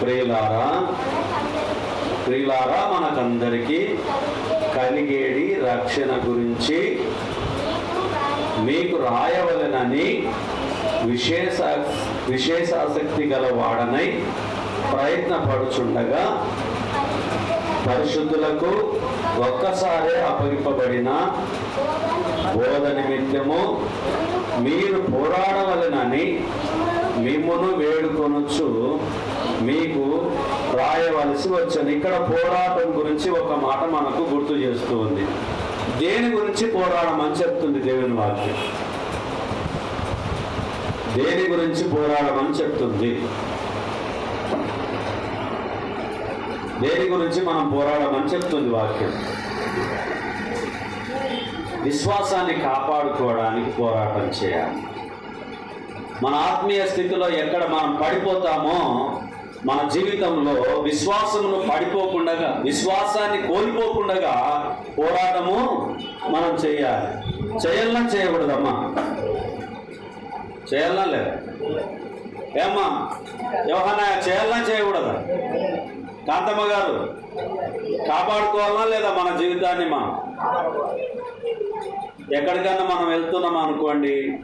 ప్రియులారా ప్రియులారా మనకందరికీ కలిగేడి రక్షణ గురించి మీకు రాయవలెనని విశేష విశేషాసక్తి గల వాడనై ప్రయత్నపడుచుండగా పరిశుద్ధులకు ఒక్కసారే అప్పగింపబడిన బోధ నిమిత్తము మీరు పోరాడవలెనని మిమ్మును వేడుకొనొచ్చు. మీకు రాయవలసి వచ్చాను ఇక్కడ పోరాటం గురించి ఒక మాట మనకు గుర్తు చేస్తూ ఉంది. దేని గురించి పోరాడమని చెప్తుంది దేవుని వాక్యం. దేని గురించి పోరాడమని చెప్తుంది. దేని గురించి మనం పోరాడమని చెప్తుంది వాక్యం. విశ్వాసాన్ని కాపాడుకోవడానికి పోరాటం చేయాలి. మన ఆత్మీయ స్థితిలో ఎక్కడ మనం పడిపోతామో మన జీవితంలో విశ్వాసమును పడిపోకుండా విశ్వాసాన్ని కోల్పోకుండా పోరాటము మనం చేయాలి. చేయాలన్నా చేయకూడదమ్మా. చేయాలన్నా లేదు. ఏమ్మా ఎవరన్నా చేయాలన్నా చేయకూడదా? కాంతమ్మ గారు కాపాడుకోవాలన్నా లేదా మన జీవితాన్ని మనం ఎక్కడికన్నా మనం వెళ్తున్నాం అనుకోండి.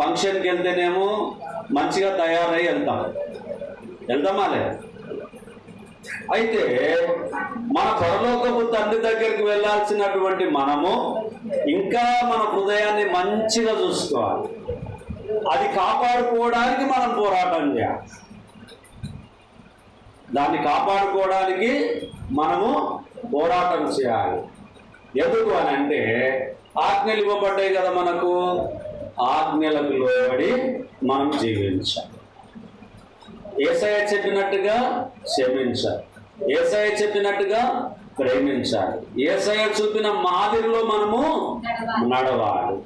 ఫంక్షన్కి వెళ్తేనేమో మంచిగా తయారై వెళ్తాం. వెళ్తామా లేదా అయితే మన పరలోకపు తండ్రి దగ్గరికి వెళ్ళాల్సినటువంటి మనము ఇంకా మన హృదయాన్ని మంచిగా చూసుకోవాలి. అది కాపాడుకోవడానికి మనం పోరాటం చేయాలి. దాన్ని కాపాడుకోవడానికి మనము పోరాటం చేయాలి. ఎందుకు అని అంటే ఆజ్ఞలు ఇవ్వబడ్డాయి కదా మనకు. ఆజ్ఞలకు లోబడి మనం జీవించాలి. ఏసయ చెప్పినట్టుగా క్షమించాలి. ఏసయ చెప్పినట్టుగా ప్రేమించాలి. ఏసయ చూపిన మాదిరిలో మనము నడవాలి.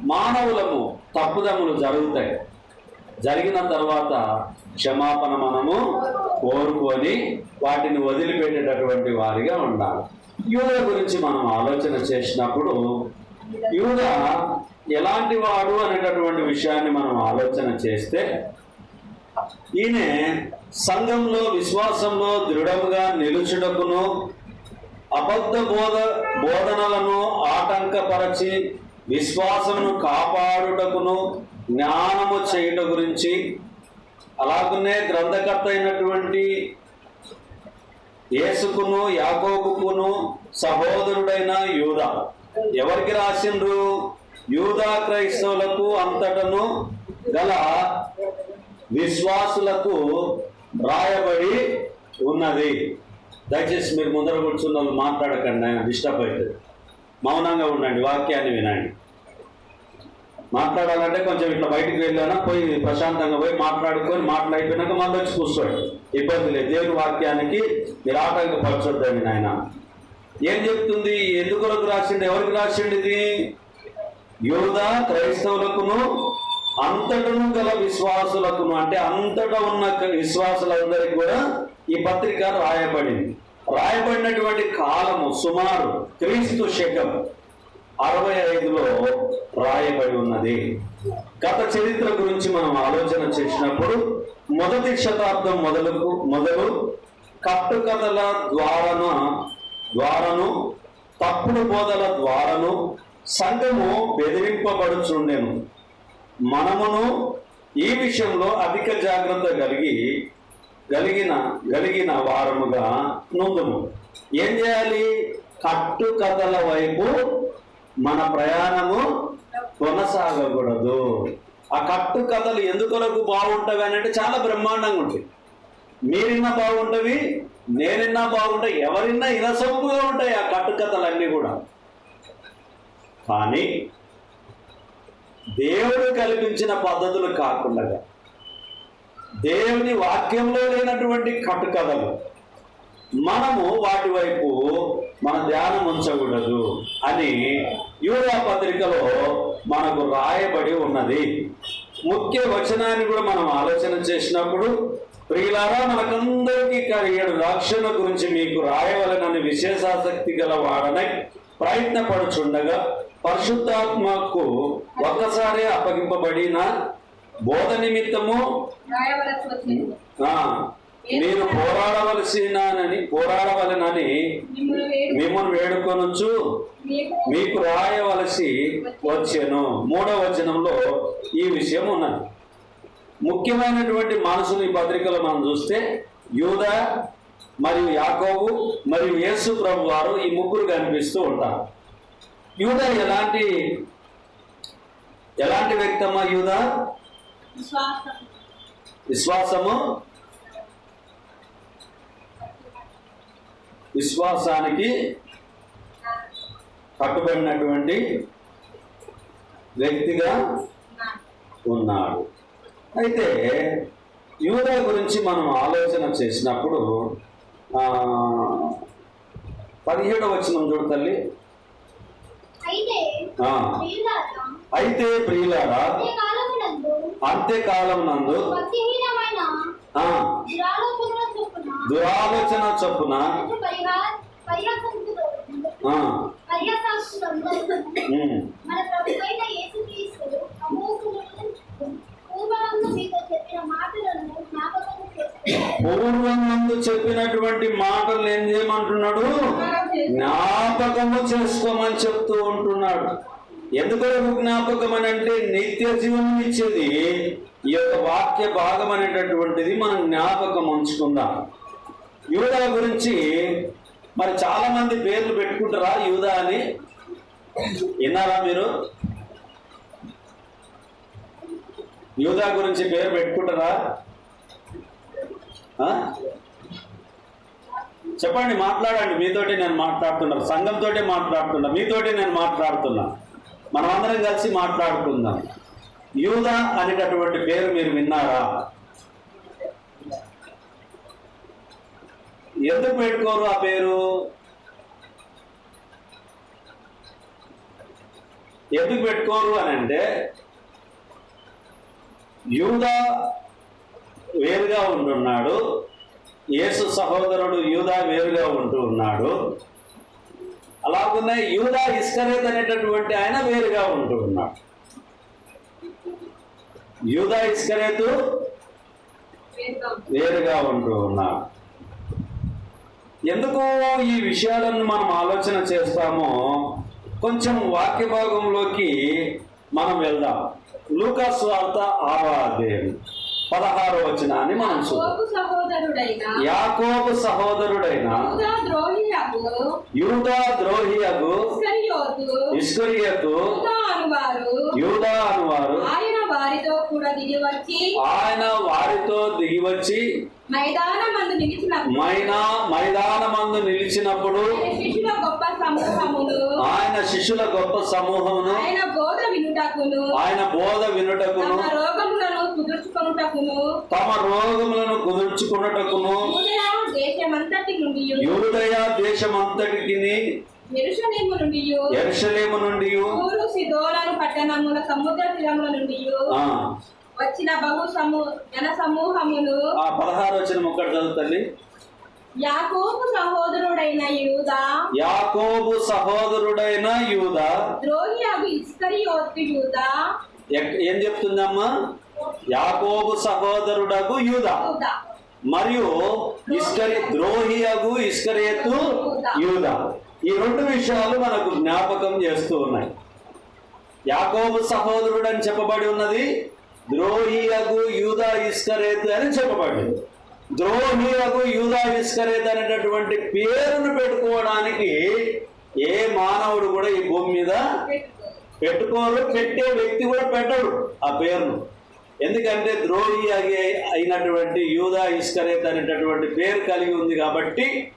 మానవులము తప్పుదములు జరుగుతాయి. జరిగిన తర్వాత క్షమాపణ మనము కోరుకొని వాటిని వదిలిపెట్టేటటువంటి వారిగా ఉండాలి. యూద గురించి మనం ఆలోచన చేసినప్పుడు యూద ఎలాంటి వాడు అనేటటువంటి విషయాన్ని మనం ఆలోచన చేస్తే ఈయన సంఘంలో విశ్వాసంలో దృఢముగా నిలుచుటకును అబద్ధ బోధ బోధనలను ఆటంకపరచి విశ్వాసమును కాపాడుటకును జ్ఞానము చేయుట గురించి అలాగనే గ్రంథకర్త అయినటువంటి యేసుకును యాకోబుకును సహోదరుడైన యూద. ఎవరికి రాసిండ్రు? యూదా క్రైస్తవులకు అంతటను గల విశ్వాసులకు రాయబడి ఉన్నది. దయచేసి మీరు ముందర కూర్చున్న వాళ్ళు మాట్లాడకండి ఆయన డిస్టర్బ్ అవుతుంది. మౌనంగా ఉండండి వాక్యాన్ని వినండి. మాట్లాడాలంటే కొంచెం ఇట్లా బయటకు వెళ్ళానా పోయి ప్రశాంతంగా పోయి మాట్లాడుకొని మాట్లాడిపోయినాక మళ్ళీ వచ్చి కూర్చోండి. ఇబ్బంది లేదు దేవుని వాక్యానికి మీరు ఆటంకపరచొద్దండి నాయన. ఏం చెప్తుంది? ఎందుకు రాసిండు? ఎవరికి రాసిండు ఇది? యోధ క్రైస్తవులకును అంతటను గల విశ్వాసులకును అంటే అంతట ఉన్న విశ్వాసులందరికీ కూడా ఈ పత్రిక రాయబడింది. రాయబడినటువంటి కాలము సుమారు క్రీస్తు శకం అరవై ఐదులో రాయబడి ఉన్నది. గత చరిత్ర గురించి మనం ఆలోచన చేసినప్పుడు మొదటి శతాబ్దం మొదలుకు మొదలు కట్టుకథల ద్వారాన ద్వారాను తప్పుడు బోధల ద్వారాను సంఘము బెదిరింపబడుచుండెను మనమును ఈ విషయంలో అధిక జాగ్రత్త కలిగి కలిగిన కలిగిన వారముగా నుందుము. ఏం చేయాలి? కట్టుకథల వైపు మన ప్రయాణము కొనసాగకూడదు. ఆ కట్టు కథలు ఎందుకొరకు బాగుంటవి అని అంటే చాలా బ్రహ్మాండంగా ఉంటాయి. మీరిన్నా బాగుంటవి నేనిన్నా బాగుంటాయి ఎవరిన్నా ఇనసొంపుగా ఉంటాయి ఆ కట్టు కథలన్నీ కూడా. కానీ దేవుడు కల్పించిన పద్ధతులు కాకుండా దేవుని వాక్యంలో లేనటువంటి కట్టుకథలు మనము వాటి వైపు మన ధ్యానం ఉంచకూడదు అని యూరా పత్రికలో మనకు రాయబడి ఉన్నది. ముఖ్య వచనాన్ని కూడా మనం ఆలోచన చేసినప్పుడు ప్రియులారా మనకందరికీ కలిగేడు రక్షణ గురించి మీకు రాయవలనని విశేషాసక్తి గల వాడనై ప్రయత్నపడుచుండగా పరిశుద్ధాత్మకు ఒక్కసారి అప్పగింపబడిన బోధ నిమిత్తము మీరు పోరాడవలసినని పోరాడవలనని మిమ్మల్ని వేడు మిమ్మల్ని వేడుకొనొచ్చు. మీకు రాయవలసి వచ్చాను. మూడవ వచనంలో ఈ విషయం ఉన్నది. ముఖ్యమైనటువంటి మనసుని ఈ పత్రికలో మనం చూస్తే యూద మరియు యాకోబు మరియు యేసు ప్రభు వారు ఈ ముగ్గురు కనిపిస్తూ ఉంటారు. యూద ఎలాంటి ఎలాంటి వ్యక్తమ్మా యూద? విశ్వాసం. విశ్వాసము? విశ్వాసానికి కట్టుబడినటువంటి వ్యక్తిగా ఉన్నాడు. అయితే యూదా గురించి మనం ఆలోచన చేసినప్పుడు పదిహేడవ వచనం చూడు తల్లి. అయితే ప్రియులారా, అంత్యకాలం నందు దురాలోచన చొప్పున మన పూర్వమందు పూర్వం ముందు చెప్పినటువంటి మాటలు ఏం చేయమంటున్నాడు? జ్ఞాపకము చేసుకోమని చెప్తూ ఉంటున్నాడు. ఎందుకొరకు జ్ఞాపకం అని అంటే నిత్య జీవనం ఇచ్చేది? ఈ యొక్క వాక్య భాగం అనేటటువంటిది మనం జ్ఞాపకం ఉంచుకుందాం. యూదా గురించి మరి చాలా మంది పేర్లు పెట్టుకుంటారా యూదా అని? విన్నారా మీరు? యూదా గురించి పేరు పెట్టుకుంటారా? చెప్పండి మాట్లాడండి. మీతోటి నేను మాట్లాడుతున్నా. సంఘంతో మాట్లాడుతున్నా. మీతోటి నేను మాట్లాడుతున్నా. మనం కలిసి మాట్లాడుకుందాం. యూద అనేటటువంటి పేరు మీరు విన్నారా? ఎందుకు పెట్టుకోరు ఆ పేరు? ఎందుకు పెట్టుకోరు అని అంటే యూదా వేరుగా ఉంటున్నాడు. యేసు సహోదరుడు యూదా వేరుగా ఉంటూ ఉన్నాడు. అలాగనే యూదా ఇస్కరేత్ అనేటటువంటి ఆయన వేరుగా ఉంటూ ఉన్నాడు. యూదా ఇస్కరేతు వేరుగా ఉంటూ ఉన్నాడు. ఎందుకు ఈ విషయాలను మనం ఆలోచన చేస్తామో కొంచెం వాక్య భాగంలోకి మనం వెళ్దాం. లూకాస్ వార్త ఆరో అధ్యాయం పదహారో వచనాన్ని మనం చూద్దాం. యాకోబు సహోదరుడైన యూదా ద్రోహియకు యూదా అనువారు ఆయన వారితో కూడా దిగి వచ్చి ఆయన వారితో దిగి వచ్చి మైదానమందు నిలిచినప్పుడు మైదానమందు శిష్యుల గొప్ప ఆయన శిష్యుల గొప్ప సమూహమును ఆయన బోధ వినుటకును ఆయన బోధ వినుటకును కుదుర్చుకొనుటకును తమ రోగములను కుదుర్చుకున్నటకును యూదయ దేశమంతటి నుండి యూదయ దేశమంతటికి ఎరుషలేము నుండి ఎరుషలేము నుండి ఊరు సిదోలను పట్టణముల సముద్ర తీరముల నుండి వచ్చిన బహు సమూ జన సమూహములు. ఆ పదహారు వచ్చిన ముక్కడు చదువుతండి యాకోబు సహోదరుడైన యూదా. యాకోబు సహోదరుడైన యూద. ద్రోహి అగు ఇస్కరియోతు యూదా. ఏం చెప్తుందమ్మా? యాకోబు సహోదరుడగు యూద. మరియు ఇస్కరి ద్రోహి అగు ఇస్కరేతు యూద. ఈ రెండు విషయాలు మనకు జ్ఞాపకం చేస్తూ ఉన్నాయి. యాకోబు సహోదరుడు అని చెప్పబడి ఉన్నది ద్రోహి అగు యూదా ఇస్కరేతు అని చెప్పబడింది. ద్రోహి అగు యూదా ఇస్కరేత్ అనేటటువంటి పేరును పెట్టుకోవడానికి ఏ మానవుడు కూడా ఈ భూమి మీద పెట్టుకోరు పెట్టే వ్యక్తి కూడా పెట్టడు ఆ పేరును. ఎందుకంటే ద్రోహి అగే అయినటువంటి యూదా ఇస్కరేత్ అనేటటువంటి పేరు కలిగి ఉంది కాబట్టి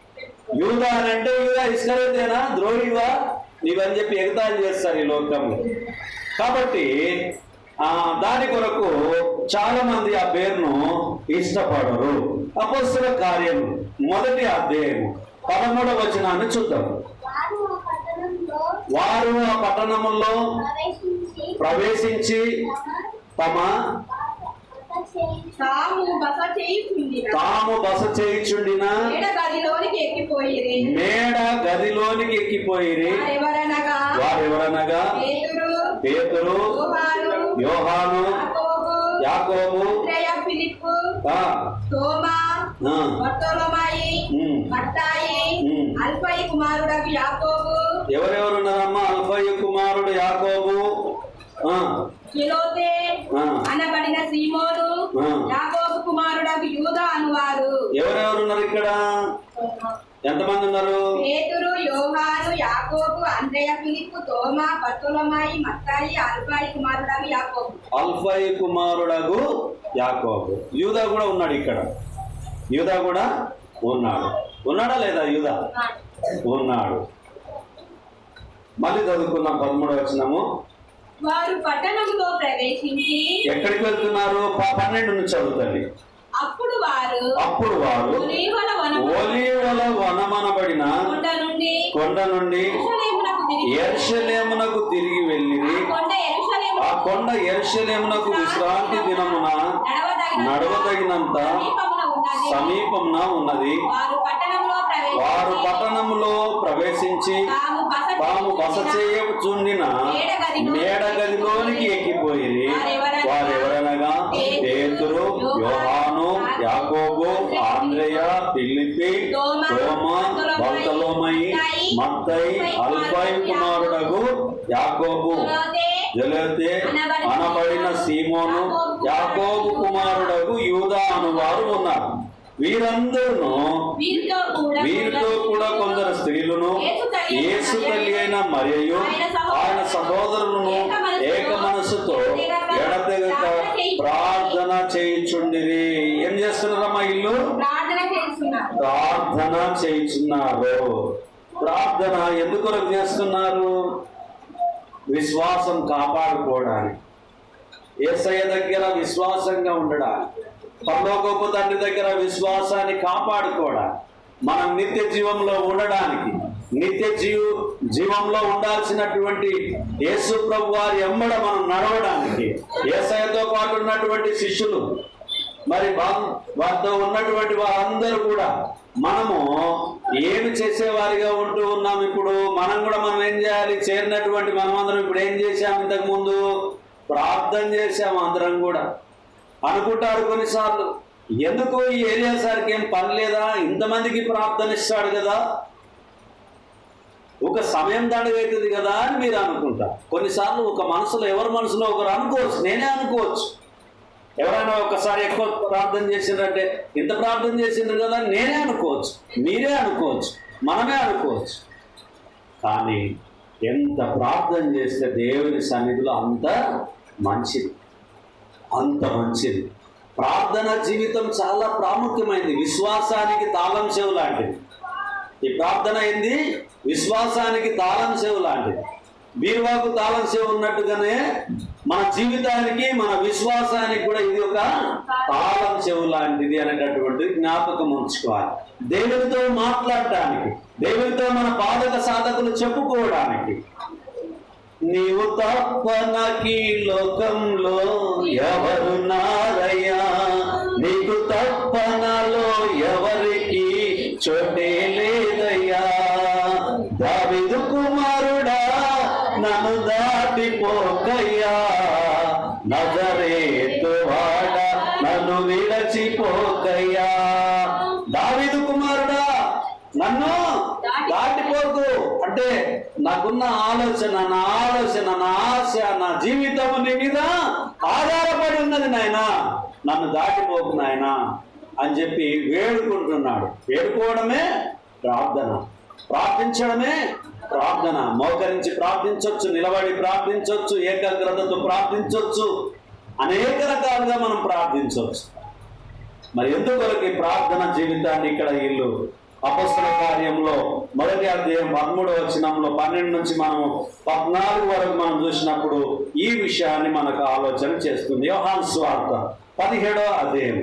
యూదా అని అంటే యూదా ఇస్కరేతేనా? ద్రోహివా? నీవని చెప్పి ఎగతాళి చేస్తారు ఈ లోకంలో. కాబట్టి ఆ దాని కొరకు చాలా మంది ఆ పేరును ఇష్టపడరు. అపస్సుల కార్యం మొదటి అధ్యాయం పదమూడవ వచనాన్ని చూద్దాం. వారు ఆ పట్టణంలో పట్టణములో ప్రవేశించి తమ తమ బస చేయుచుండిన. మేడ గదిలోనికి ఎక్కిపోయిరి. మేడ గదిలోనికి ఎక్కిపోయిరి. వారెవరనగా? వారెవరనగా? పేతురు యోహాను యాకోబు ఫిలిప్పు తోమా బర్తోలమాయి. మత్తాయి కుమారుడకు యాకోబు. ఎవరెవరున్నారమ్మా? అల్ఫయ్య కుమారుడు యాకోబు కిలోతే. అనబడిన సీమోను. యాకోబు కుమారుడకు యూదా అనువారు. ఎవరెవరున్నారు ఇక్కడ? ఎంతమంది ఉన్నారు? పేతురు యోహాను యాకోబు అంద్రెయ ఫిలిప్పు తోమా బర్తోలమాయి మత్తాయి అల్ఫై కుమారుడకు యాకోబు. అల్ఫై కుమారుడగు యాకోబు. యూదా కూడా ఉన్నాడు ఇక్కడ. యూదా కూడా ఉన్నాడు. ఉన్నాడా లేదా యూదా? ఉన్నాడు. మళ్ళీ చదువుకున్నాం పదమూడు వచ్చినాము వారు పట్టణంలో ప్రవేశించి ఎక్కడికి వెళ్తున్నారు? పన్నెండు నుంచి చదువుతండి అప్పుడు వారు అప్పుడు వారు ఒలీవల వనమనబడిన కొండ నుండి కొండ నుండి యెరూషలేమునకు తిరిగి ఎర్షలేమునకు తిరిగి వెళ్ళిరి. ఆ కొండ ఎర్షలేమునకు విశ్రాంతి దినమున నడవదగిన నడవదగినంత సమీపమున ఉన్నది. వారు పట్టణంలో ప్రవేశించి తాము బస చేయచుండిన మేడగదిలోనికి ఎక్కిపోయి వారెవరనగా? పేతురు యోహాను యాకోబు ఆంద్రేయ ఫిలిప్పి తోమ బర్తలోమయి మత్తై అల్ఫై కుమారుడగు యాకోబు. జలతే అనబడిన సీమోను యాకోబు కుమారుడగు యూదా అనువారు ఉన్నారు. వీరందరూ వీరితో కూడా కొందరు స్త్రీలను యేసు తల్లి అయిన మరియు ఆయన సహోదరులను ఏక మనసుతో ఎడతెగక ప్రార్థన చేయుచుండిరి. ఏం చేస్తున్నారమ్మా ఇల్లు? ప్రార్థన చేయుచున్నారు. ప్రార్థన ఎందుకు చేస్తున్నారు? విశ్వాసం కాపాడుకోవడానికి. ఏసయ్య దగ్గర విశ్వాసంగా ఉండడానికి. పరలోకపు తండ్రి దగ్గర విశ్వాసాన్ని కాపాడుకోవడానికి మనం నిత్య జీవంలో ఉండడానికి నిత్య జీవ జీవంలో ఉండాల్సినటువంటి యేసు ప్రభు వారి ఎమ్మడ మనం నడవడానికి ఏసయతో పాటు ఉన్నటువంటి శిష్యులు మరి వారితో ఉన్నటువంటి వారందరూ కూడా మనము ఏమి చేసేవారిగా ఉంటూ ఉన్నాం ఇప్పుడు? మనం కూడా మనం ఏం చేయాలి? చేరినటువంటి మనమందరం ఇప్పుడు ఏం చేసాము ఇంతకు ముందు? ప్రార్థన చేసాము అందరం కూడా. అనుకుంటారు కొన్నిసార్లు. ఎందుకు ఈ ఏరియా సార్కి ఏం పని లేదా? ఇంతమందికి ప్రార్థన ఇస్తాడు కదా. ఒక సమయం అవుతుంది కదా అని మీరు అనుకుంటారు. కొన్నిసార్లు ఒక మనసులో ఎవరి మనసులో ఒకరు అనుకోవచ్చు. నేనే అనుకోవచ్చు. ఎవరైనా ఒకసారి ఎక్కువ ప్రార్థన చేసిండ్రంటే ఇంత ప్రార్థన చేసిండ్రు కదా నేనే అనుకోవచ్చు. మీరే అనుకోవచ్చు. మనమే అనుకోవచ్చు. కానీ ఎంత ప్రార్థన చేస్తే దేవుని సన్నిధిలో అంత మంచిది. అంత మంచిది. ప్రార్థన జీవితం చాలా ప్రాముఖ్యమైనది విశ్వాసానికి తాళం చెవు లాంటిది. ఈ ప్రార్థన ఏంది? విశ్వాసానికి తాళం చెవు లాంటిది. బీరువాకు తాళం చెవు ఉన్నట్టుగానే మన జీవితానికి మన విశ్వాసానికి కూడా ఇది ఒక తాళం చెవు లాంటిది అనేటటువంటి జ్ఞాపకం ఉంచుకోవాలి. దేవునితో మాట్లాడటానికి దేవునితో మన బాధక సాధకులు చెప్పుకోవడానికి నీవు తప్ప నాకీ లోకంలో ఎవరున్నారయ్యా నీకు తప్ప నాలో ఎవరికి చోటే లేదయ్యా? దావిదు కుమారుడా నన్ను దాటిపోకయ్యా. నజరేతు వాడ నన్ను విడచిపోకయ్యా. దావిదు కుమారుడా నన్ను దాటిపోకు. అంటే నాకున్న ఆలోచన నా ఆలోచన నా ఆశ నా జీవితం నీ మీద ఆధారపడి ఉన్నది నాయన. నన్ను దాటిపోకు నాయన అని చెప్పి వేడుకుంటున్నాడు. వేడుకోవడమే ప్రార్థన. ప్రార్థించడమే ప్రార్థన. మోకరించి ప్రార్థించవచ్చు నిలబడి ప్రార్థించవచ్చు ఏకాగ్రతతో ప్రార్థించవచ్చు అనేక రకాలుగా మనం ప్రార్థించవచ్చు. మరి ఎందుకొరకు ఈ ప్రార్థన జీవితాన్ని ఇక్కడ వీళ్ళు అపస్తుల కార్యంలో మొదటి అధ్యాయం పదమూడవ వచనంలో పన్నెండు నుంచి మనం పద్నాలుగు వరకు మనం చూసినప్పుడు ఈ విషయాన్ని మనకు ఆలోచన చేస్తుంది. యోహాన్ స్వార్థ పదిహేడవ అధ్యాయం.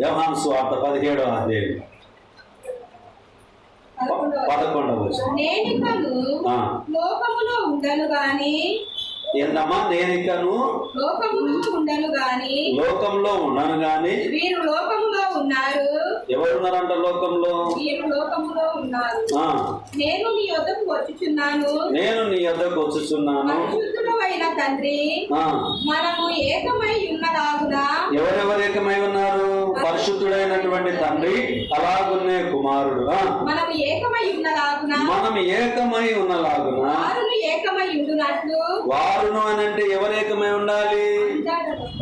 యోహాన్ స్వార్థ పదిహేడవ అధ్యాయం. పదకొండవ. లోకములో ఉండను గాని. ఏందమ్మా నేనికను లోకములో ఉండను గాని. లోకంలో ఉన్నాను గాని వీరు లోకములో ఎవరున్నారంట లోకంలో? నేను నీ యొద్దకు వచ్చుచున్నాను. నేను నీ యొద్దకు వచ్చుచున్నాను. పరిశుద్ధుడైన తండ్రి మనము ఏకమై ఉన్నలాగున ఎవరెవరు ఏకమై ఉన్నారు? పరిశుద్ధుడైనటువంటి తండ్రి అలాగున్నే కుమారుడు. ఆ, మనము ఏకమై ఉన్నలాగున మనం ఏకమై ఉన్నలాగున? వారును ఏకమై ఉండునట్లు? వారును అని అంటే ఎవరు ఏకమై ఉండాలి?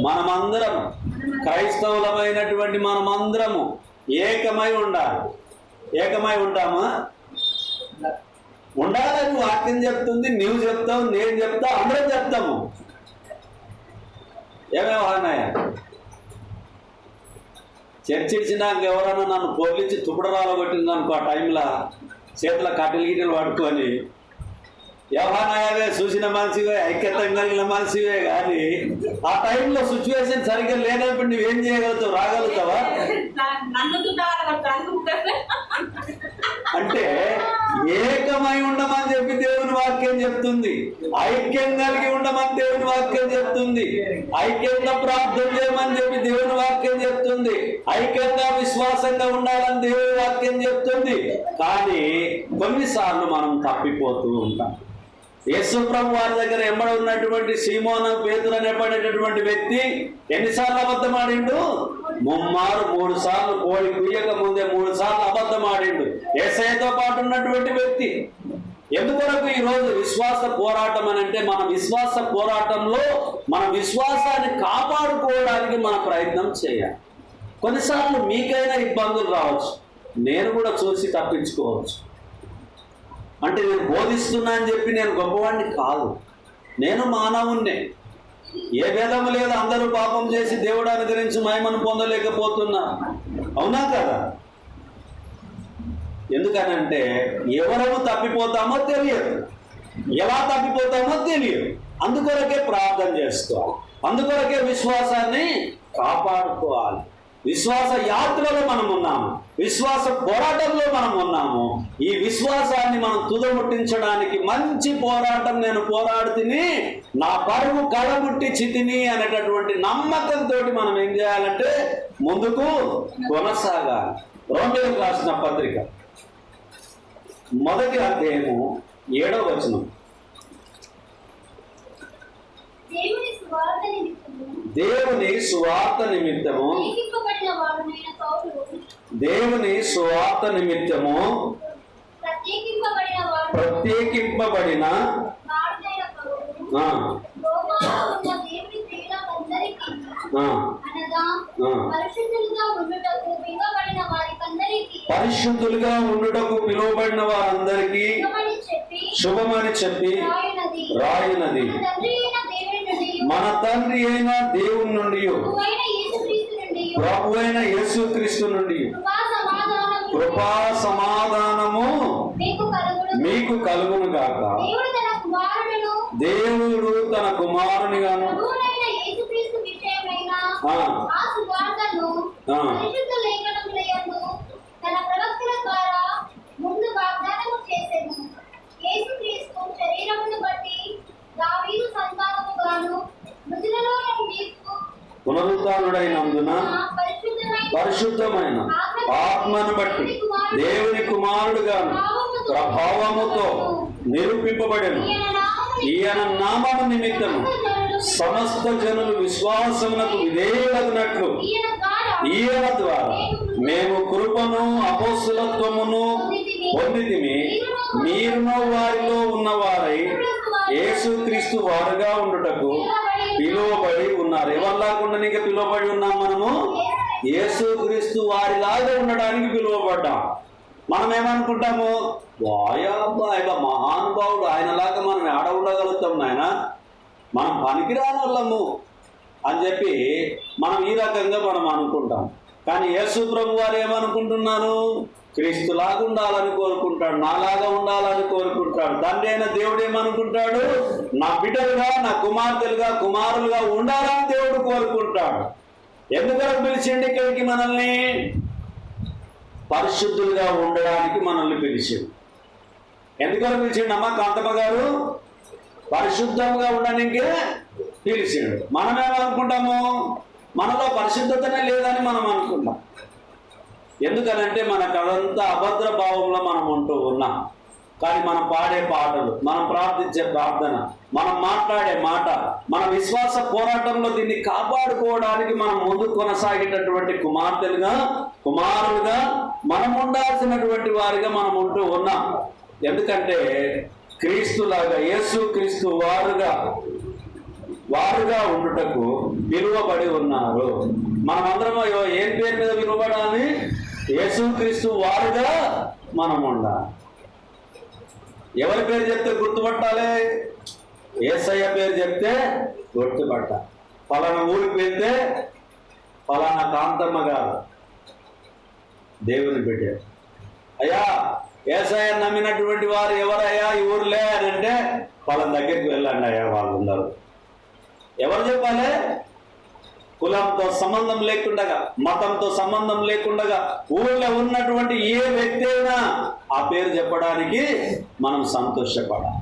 మనమందరం. క్రైస్తవులమైనటువంటి మనమందరము. ఏకమై ఉండాలి. ఏకమై ఉంటామా? ఉండాలని వాక్యం చెప్తుంది నువ్వు చెప్తావు నేను చెప్తా అందరం చెప్తాము. ఏమేమో అన్నయ్య చర్చించినాక ఎవరన్నా నన్ను పోలించి తుప్పడరాలో కొట్టింది అనుకో ఆ టైంలో చేతుల కట్టెలు గిట్టెలు పట్టుకొని వ్యవహారాయవే చూసిన మనిషివే ఐక్యతం కలిగిన మనిషివే కానీ ఆ టైంలో సిచ్యువేషన్ సరిగ్గా లేనప్పుడు నువ్వేం చేయగలుగుతావు? రాగలుగుతావా? అంటే ఏకమై ఉండమని చెప్పి దేవుని వాక్యం చెప్తుంది. ఐక్యం కలిగి ఉండమని దేవుని వాక్యం చెప్తుంది. ఐక్యంగా ప్రార్థన చేయమని చెప్పి దేవుని వాక్యం చెప్తుంది. ఐక్యంగా విశ్వాసంగా ఉండాలని దేవుని వాక్యం చెప్తుంది. కానీ కొన్నిసార్లు మనం తప్పిపోతూ ఉంటాం. యేసు ప్రభు వారి దగ్గర ఎంబడి ఉన్నటువంటి సీమోన పేతులు అనేపడేటటువంటి వ్యక్తి ఎన్నిసార్లు అబద్ధం ఆడిండు? ముమ్మారు మూడు సార్లు కోడి కుయ్యక ముందే మూడు సార్లు అబద్ధం ఆడిండు. ఏసైతో పాటు ఉన్నటువంటి వ్యక్తి. ఎందుకొరకు ఈ రోజు విశ్వాస పోరాటం అని అంటే మన విశ్వాస పోరాటంలో మన విశ్వాసాన్ని కాపాడుకోవడానికి మన ప్రయత్నం చేయాలి. కొన్నిసార్లు మీకైనా ఇబ్బందులు రావచ్చు. నేను కూడా చూసి తప్పించుకోవచ్చు. అంటే నేను బోధిస్తున్నా అని చెప్పి నేను గొప్పవాడిని కాదు. నేను మానవుణ్ణే. ఏ భేదము లేదు అందరూ పాపం చేసి దేవుడు అనుగ్రహించి మహిమను పొందలేకపోతున్నా. అవునా కదా? ఎందుకనంటే ఎవరము తప్పిపోతామో తెలియదు. ఎలా తప్పిపోతామో తెలియదు. అందుకొరకే ప్రార్థన చేసుకోవాలి అందుకొరకే విశ్వాసాన్ని కాపాడుకోవాలి. విశ్వాస యాత్రలో మనం ఉన్నాము. విశ్వాస పోరాటంలో మనం ఉన్నాము. ఈ విశ్వాసాన్ని మనం తుదముట్టించడానికి మంచి పోరాటం నేను పోరాడుతిని నా పరువు కడముట్టి చితిని అనేటటువంటి నమ్మకంతో మనం ఏం చేయాలంటే ముందుకు కొనసాగాలి. రోమిలకు రాసిన పత్రిక. మొదటి అధ్యాయము ఏడవ వచనం. దేవుని స్వార్థ నిమిత్తము దేవుని సువార్త నిమిత్తము ప్రత్యేకింపబడిన పరిశుద్ధులుగా ఉండటకు పిలువబడిన వారందరికీ శుభమని చెప్పి రాయినది. మన తండ్రి అయినా దేవుని నుండి ప్రభు అయిన యేసుక్రీస్తు నుండి. కృపా సమాధానము మీకు కలుగును గాక. దేవుడు తన కుమారునిగాను. ఆ. ఆ సువార్తను ఆ. పరిశుద్ధ లేఖనములయందు తన ప్రవక్తల ద్వారా ముందు వాగ్దానము చేసెను యేసుక్రీస్తు శరీరమును బట్టి దావీదు సంతానముగాను మృతులలో నుండి పునరుత్డైనందున పరిశుద్ధమైన ఆత్మను బట్టి దేవుని కుమారుడుగాను ప్రభావముతో నిరూపింపబడెను. ఈయన నామముని నిమిత్తము సమస్త జనులు విశ్వాసమునకు విధేయులగినట్లు ఈయన ద్వారా ఈయన ద్వారా మేము కృపను అపోసులత్వమును పొందితిమి. మీరును వారిలో యేసుక్రీస్తు వారుగా ఉండుటకు పిలువబడి ఉన్నారు. ఎవరిలాగా నీకు పిలువబడి ఉన్నాం మనము? యేసుక్రీస్తు వారిలాగా ఉండడానికి పిలువబడ్డాం. మనం ఏమనుకుంటాము? వాయబ్బా ఇక మహానుభావుడు ఆయనలాగా మనం ఆడ ఉండగలుగుతాం నాయన? మనం పనికిరాని వాళ్ళము అని చెప్పి మనం ఈ రకంగా మనం అనుకుంటాం. కానీ యేసు ప్రభు వారు ఏమనుకుంటున్నారు? క్రీస్తులాగా ఉండాలని కోరుకుంటాడు నాలాగా ఉండాలని కోరుకుంటాడు. తండ్రి అయిన దేవుడు ఏమనుకుంటాడు? నా బిడ్డలుగా నా కుమార్తెలుగా కుమారులుగా ఉండాలని దేవుడు కోరుకుంటాడు. ఎందుకని పిలిచిండి ఇక్కడికి మనల్ని? పరిశుద్ధులుగా ఉండడానికి మనల్ని పిలిచిండు. ఎందుకని పిలిచిండు అమ్మ కాంతమ్మ గారు? పరిశుద్ధంగా ఉండడానికి పిలిచిండు. మనమేమనుకుంటాము? మనలో పరిశుద్ధతనే లేదని మనం అనుకుంటాం. ఎందుకనంటే మన కళంతా అభద్ర భావంలో మనం ఉంటూ ఉన్నాం. కానీ మనం పాడే పాటలు మనం ప్రార్థించే ప్రార్థన మనం మాట్లాడే మాట మన విశ్వాస పోరాటంలో దీన్ని కాపాడుకోవడానికి మనం ముందు కొనసాగేటటువంటి కుమార్తెలుగా కుమారులుగా మనం ఉండాల్సినటువంటి వారిగా మనం ఉంటూ ఉన్నాం. ఎందుకంటే క్రీస్తులాగా యేసు క్రీస్తు వారుగా వారుగా ఉండుటకు విలువబడి ఉన్నారు. మనమందరం ఏం పేరు మీద విలువబడాలి? యేసుక్రీస్తు వారుగా మనం ఉండాలి ఎవరి పేరు చెప్తే గుర్తుపట్టాలి? ఏసయ్య పేరు చెప్తే గుర్తుపట్టాలి పలానా ఊరికి వెళ్తే పలానా కాంతమ్మ గారు దేవుని బిడ్డ అయ్యా ఏసయ్య నమ్మినటువంటి వారు ఎవరయ్యా ఈ ఊర్లే అని అంటే వాళ్ళ దగ్గరికి వెళ్ళండి అయ్యా వాళ్ళందరూ. ఎవరు చెప్పాలి? కులంతో సంబంధం లేకుండగా మతంతో సంబంధం లేకుండగా ఊళ్ళో ఉన్నటువంటి ఏ వ్యక్తి అయినా ఆ పేరు చెప్పడానికి మనం సంతోషపడాలి.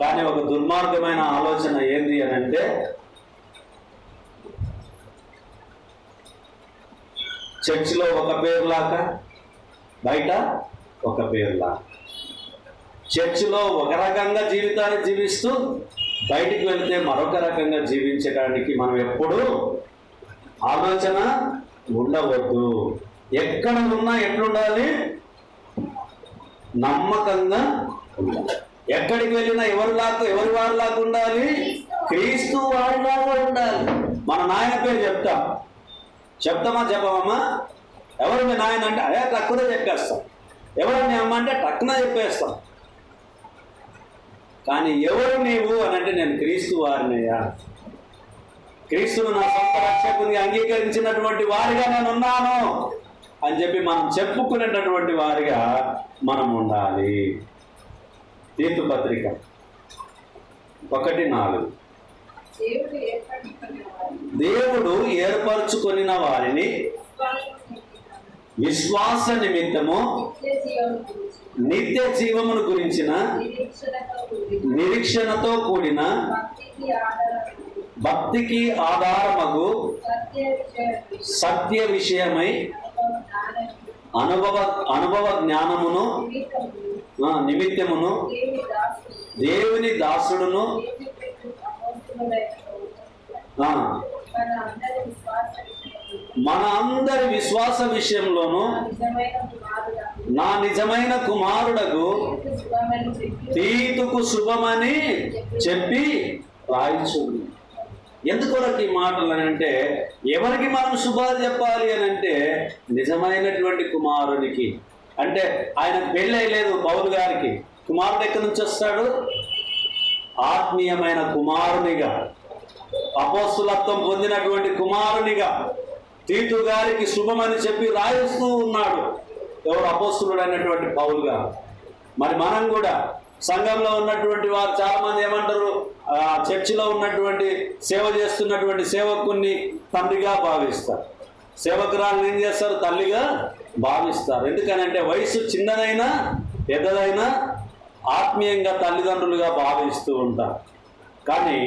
కానీ ఒక దుర్మార్గమైన ఆలోచన ఏంది అని అంటే చర్చిలో ఒక పేరులాగా బయట ఒక పేరులా చర్చిలో ఒక రకంగా జీవితాన్ని జీవిస్తూ బయటికి వెళ్తే మరొక రకంగా జీవించడానికి మనం ఎప్పుడూ ఆలోచన ఉండవద్దు. ఎక్కడ ఉన్నా ఎట్లుండాలి? నమ్మకంగా ఉండాలి. ఎక్కడికి వెళ్ళినా ఎవరిలాగా ఎవరి వారిలాగా ఉండాలి? క్రీస్తు వారిలాగా ఉండాలి. మన నాయన పేరు చెప్తాం. చెప్తామా చెప్పమమ్మా ఎవరు మీ నాయన అంటే అదే తక్కువ చెప్పేస్తాం. ఎవరు మీ అమ్మ అంటే టక్కున చెప్పేస్తాం. కానీ ఎవరు నీవు అని అంటే నేను క్రీస్తు వారినయ్యా. క్రీస్తును నా సొంత రక్షకుని అంగీకరించినటువంటి వారిగా నేను ఉన్నాను అని చెప్పి మనం చెప్పుకునేటటువంటి వారిగా మనం ఉండాలి. తీర్పు పత్రిక ఒకటి నాలుగు. దేవుడు ఏర్పరచుకున్న వారిని దేవుడు ఏర్పరచుకొనిన వారిని విశ్వాస నిమిత్తము నిత్య జీవమును గురించిన నిరీక్షణతో కూడిన భక్తికి ఆధారమగు సత్య విషయమై అనుభవ అనుభవ జ్ఞానమును నిమిత్తమును దేవుని దేవుని దాసుడును మన అందరి విశ్వాస విషయంలోనూ నా నిజమైన కుమారుడకు తీతుకు శుభమని చెప్పి రాయించుకుంది ఎందుకొరకు ఈ మాటలు అని అంటే ఎవరికి మనం శుభాలు చెప్పాలి అని అంటే నిజమైనటువంటి కుమారుడికి అంటే ఆయన పెళ్ళి అయ్యలేదు పౌలు గారికి. కుమారుడు ఎక్కడి నుంచి వస్తాడు? ఆత్మీయమైన కుమారునిగా అపోస్తులత్వం పొందినటువంటి కుమారునిగా. తీతు గారికి శుభమని చెప్పి రాయిస్తూ ఉన్నాడు. ఎవరు అపోస్తుడు అయినటువంటి పౌలు మరి మనం కూడా సంఘంలో ఉన్నటువంటి వారు చాలా మంది ఏమంటారు చర్చిలో ఉన్నటువంటి సేవ చేస్తున్నటువంటి సేవకుని తండ్రిగా భావిస్తారు. సేవకురాలను ఏం చేస్తారు? తల్లిగా భావిస్తారు. ఎందుకనంటే వయసు చిన్నదైనా పెద్దదైనా ఆత్మీయంగా తల్లిదండ్రులుగా భావిస్తూ ఉంటారు. కానీ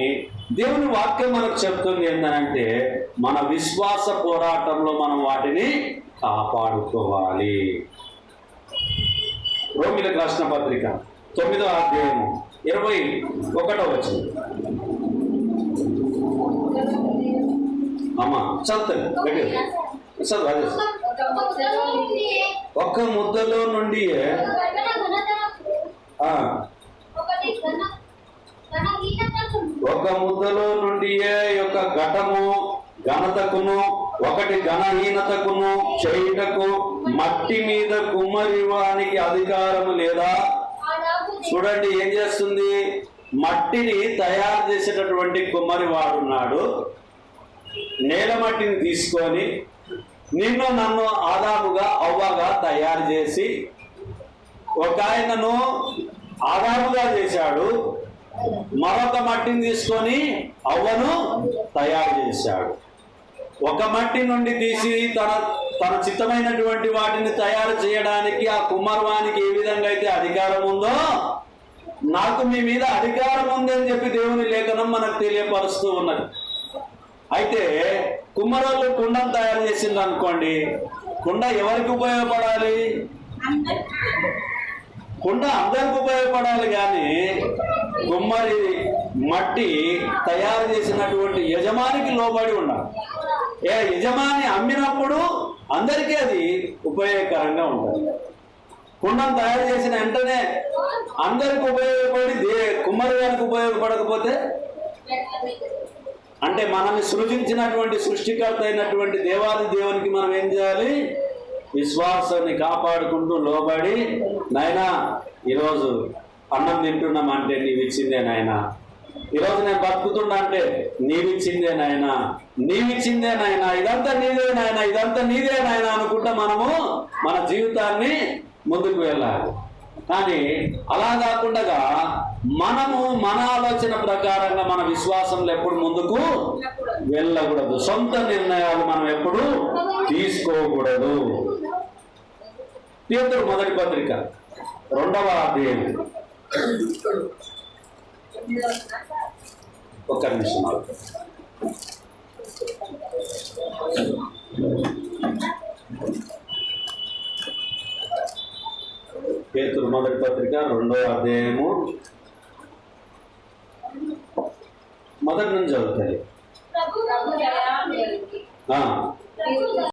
దేవుని వాక్యం మనకు చెప్తుంది ఏంటంటే మన విశ్వాస పోరాటంలో మనం వాటిని కాపాడుకోవాలి. రోమిలకు రాసిన పత్రిక తొమ్మిదో అధ్యాయము ఇరవై ఒకటో వచ్చింది అమ్మా చదువుతాను చదువు ఒక్క ముద్దలో నుండి ఒక ఘటన ఘనత ఆ, ఒకటి ఘన ఘనహీనతకు ఒక ముద్దలో నుండి యొక్క ఘటము ఘనతకును ఒకటి ఘనహీనతకును చేయుటకు మట్టి మీద కుమ్మరివానికి అధికారము లేదా? చూడండి ఏం చేస్తుంది? మట్టిని తయారు చేసేటటువంటి కుమ్మరి వాడున్నాడు. నేల మట్టిని తీసుకొని నిన్ను నన్ను ఆదాముగా అవ్వగా తయారు చేసి ఒక ఆయనను ఆదాముగా చేశాడు. మరొక మట్టిని తీసుకొని అవ్వను తయారు చేశాడు. ఒక మట్టి నుండి తీసి తన తన చిత్తమైనటువంటి వాటిని తయారు చేయడానికి ఆ కుమ్మర్వానికి ఏ విధంగా అయితే అధికారం ఉందో నాకు మీ మీద అధికారం ఉంది అని చెప్పి దేవుని లేఖనం మనకు తెలియపరుస్తూ ఉన్నది. అయితే కుమ్మరోళ్ళు కుండం తయారు చేసింది అనుకోండి కుండ ఎవరికి ఉపయోగపడాలి? కుండ అందరికి ఉపయోగపడాలి కానీ గుమ్మడి మట్టి తయారు చేసినటువంటి యజమానికి లోబడి ఉండాలి. ఏ యజమాని అమ్మినప్పుడు అందరికీ అది ఉపయోగకరంగా ఉంటుంది. కుండం తయారు చేసిన వెంటనే అందరికి ఉపయోగపడి దే కుమ్మరి గారికి ఉపయోగపడకపోతే? అంటే మనల్ని సృజించినటువంటి సృష్టికర్త అయినటువంటి దేవాది దేవునికి మనం ఏం చేయాలి? విశ్వాసాన్ని కాపాడుకుంటూ లోబడి నాయనా ఈరోజు అన్నం తింటున్నాం అంటే నీవిచ్చిందే నాయనా. ఈరోజు నేను బతుకుతున్నా అంటే నీవిచ్చిందే నాయనా. నీవిచ్చిందే నాయన. ఇదంతా నీదే నాయనా. ఇదంతా నీదే నాయన అనుకుంటా మనము మన జీవితాన్ని ముందుకు వెళ్ళాలి. కానీ అలా కాకుండా మనము మన ఆలోచన ప్రకారంగా మన విశ్వాసంలో ఎప్పుడు ముందుకు వెళ్ళకూడదు. సొంత నిర్ణయాలు మనం ఎప్పుడు తీసుకోకూడదు. పేతురు మొదటి పత్రిక రెండవ అధ్యాయం. ఒక్క నిమిషం. పేతురు మొదటి పత్రిక రెండవ అధ్యాయము. మొదటి నుంచి చదువుతాయి.